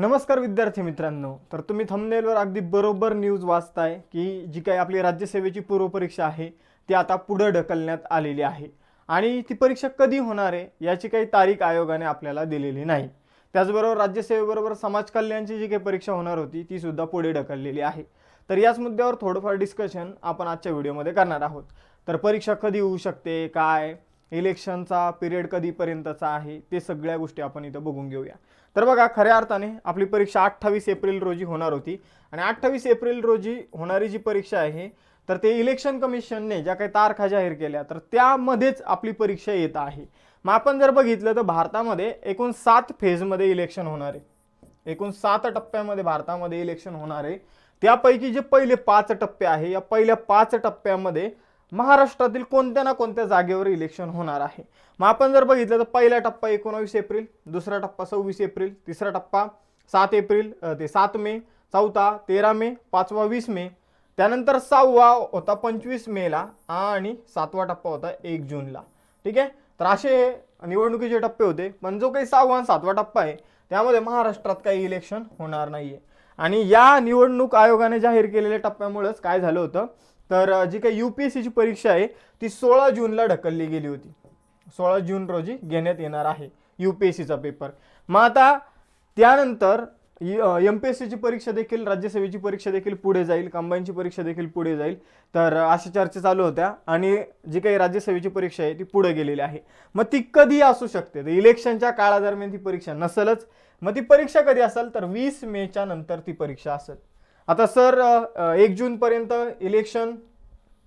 नमस्कार विद्यार्थी मित्रांनो तर तुम्ही थंबनेलवर अगदी बरोबर न्यूज वाचताय की जी काही आपली राज्यसेवेची पूर्वपरीक्षा आहे ती आता पुढं ढकलण्यात आलेली आहे. आणि ती परीक्षा कधी होणार आहे याची काही तारीख आयोगाने आपल्याला दिलेली नाही. त्याचबरोबर राज्यसेवेबरोबर समाज कल्याणची जी काही परीक्षा होणार होती ती सुद्धा पुढे ढकललेली आहे. तर याच मुद्द्यावर थोडंफार डिस्कशन आपण आजच्या व्हिडिओमध्ये करणार आहोत. तर परीक्षा कधी होऊ शकते काय? इलेक्शनचा पिरियड कधीपर्यंतचा आहे ते सगळ्या गोष्टी आपण इथं बघून घेऊया. तर बघा खऱ्या अर्थाने आपली परीक्षा अठ्ठावीस एप्रिल रोजी होणार होती आणि अठ्ठावीस एप्रिल रोजी होणारी जी परीक्षा आहे तर ते इलेक्शन कमिशनने ज्या काही तारखा जाहीर केल्या तर त्यामध्येच आपली परीक्षा येत आहे. मग आपण जर बघितलं तर भारतामध्ये एकूण सात फेजमध्ये इलेक्शन होणार आहे. एकूण सात टप्प्यामध्ये भारतामध्ये इलेक्शन होणार आहे. त्यापैकी जे पहिले पाच टप्पे आहे या पहिल्या पाच टप्प्यामध्ये महाराष्ट्रातील कोणत्या ना कोणत्या जागेवर इलेक्शन होणार आहे? मग आपण जर बघितलं तर पहिला टप्पा एकोणावीस एप्रिल दुसरा टप्पा सव्वीस एप्रिल तिसरा टप्पा सात एप्रिल ते सात मे चौथा तेरा मे पाचवा वीस मे. त्यानंतर सहावा होता पंचवीस मेला आणि सातवा टप्पा होता एक जूनला ठीक आहे? तर असे निवडणुकीचे टप्पे होते. पण जो काही सहावा आणि सातवा टप्पा आहे त्यामध्ये महाराष्ट्रात काही इलेक्शन होणार नाहीये. आणि या निवडणूक आयोगाने जाहीर केलेल्या टप्प्यामुळेच काय झालं होतं? तर जी काही यू पी एस सीची परीक्षा आहे ती सोळा जूनला ढकलली गेली होती. सोळा जून रोजी घेण्यात येणार आहे यू पी एस सीचा पेपर मग आता त्यानंतर एम पी एस सीची परीक्षा देखील राज्यसेवेची परीक्षा देखील पुढे जाईल कंबाईनची परीक्षा देखील पुढे जाईल. तर अशा चर्चा चालू होत्या आणि जी काही राज्यसेवेची परीक्षा आहे ती पुढे गेलेली आहे. मग ती कधी असू शकते? तर इलेक्शनच्या काळादरम्यान ती परीक्षा नसेलच. मग ती परीक्षा कधी असेल? तर वीस मेच्या नंतर ती परीक्षा असेल. आता सर एक जूनपर्यंत इलेक्शन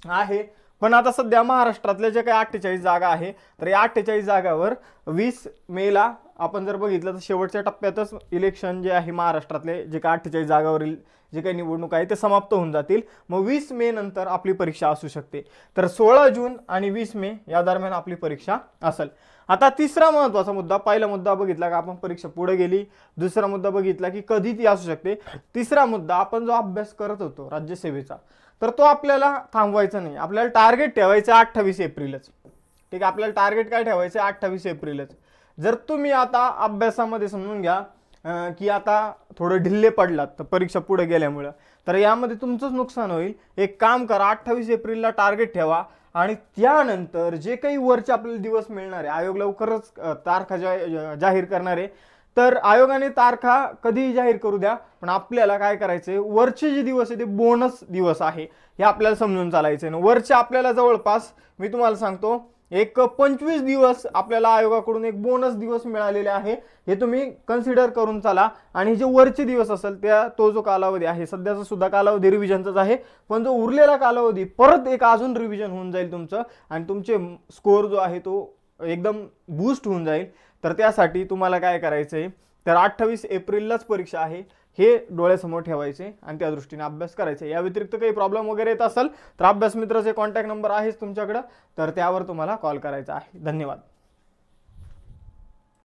आहे. पण आता सध्या महाराष्ट्रातल्या ज्या काही अठ्ठेचाळीस जागा आहे तर या अठ्ठेचाळीस जागावर वीस मेला आपण जर बघितलं तर शेवटच्या टप्प्यातच इलेक्शन जे आहे महाराष्ट्रातले जे काही अठ्ठेचाळीस जागावरील जे काही निवडणूक आहे ते समाप्त होऊन जातील. मग वीस मे नंतर आपली परीक्षा असू शकते. तर सोळा जून आणि वीस मे या दरम्यान आपली परीक्षा असेल. आता तिसरा महत्त्वाचा मुद्दा पहिला मुद्दा बघितला का आपण परीक्षा पुढे गेली. दुसरा मुद्दा बघितला की कधी ती असू शकते. तिसरा मुद्दा आपण जो अभ्यास करत होतो राज्यसेवेचा तर तो आपल्याला थांबवायचा नाही. आपल्याला टार्गेट ठेवायचं अठ्ठावीस एप्रिलच. ठीक आहे आपल्याला टार्गेट काय ठेवायचं अठ्ठावीस एप्रिलच. जर तुम्ही आता अभ्यासामध्ये समजून घ्या की आता थोडं ढिल्ले पडलात तर परीक्षा पुढे गेल्यामुळं तर यामध्ये तुमचंच नुकसान होईल. एक काम करा अठ्ठावीस एप्रिलला टार्गेट ठेवा आणि त्यानंतर जे काही वरचे आपल्याला दिवस मिळणार आहे आयोग लवकरच तारखा जा जाहीर करणार आहे तर आयोगाने तारखा कधीही जाहीर करू द्या पण आपल्याला काय करायचंय? वरचे जे दिवस आहे ते बोनस दिवस आहे. हे आपल्याला समजून चालायचं आहे वरचे आपल्याला जवळपास मी तुम्हाला सांगतो एक पंचवीस दिवस आपल्याला आयोगाकडून एक बोनस दिवस मिळालेले आहे. हे तुम्ही कन्सिडर करून चाला. आणि जे वरचे दिवस असेल त्या तो जो कालावधी आहे सध्याचा सुद्धा कालावधी रिव्हिजनचाच आहे. पण जो उरलेला कालावधी परत एक अजून रिव्हिजन होऊन जाईल तुमचं. आणि तुमचे स्कोअर जो आहे तो एकदम बूस्ट होऊन जाईल. तर त्यासाठी तुम्हाला काय करायचं आहे तर अठ्ठावीस एप्रिललाच परीक्षा आहे. हे डोळ्यासमोर ठेवायचे आणि त्या दृष्टीने अभ्यास करायचे. या व्यतिरिक्त काही प्रॉब्लेम वगैरे येत असेल तर अभ्यास मित्राचे कॉन्टॅक्ट नंबर आहेच तुमच्याकडं. तर त्यावर तुम्हाला कॉल करायचा आहे. धन्यवाद.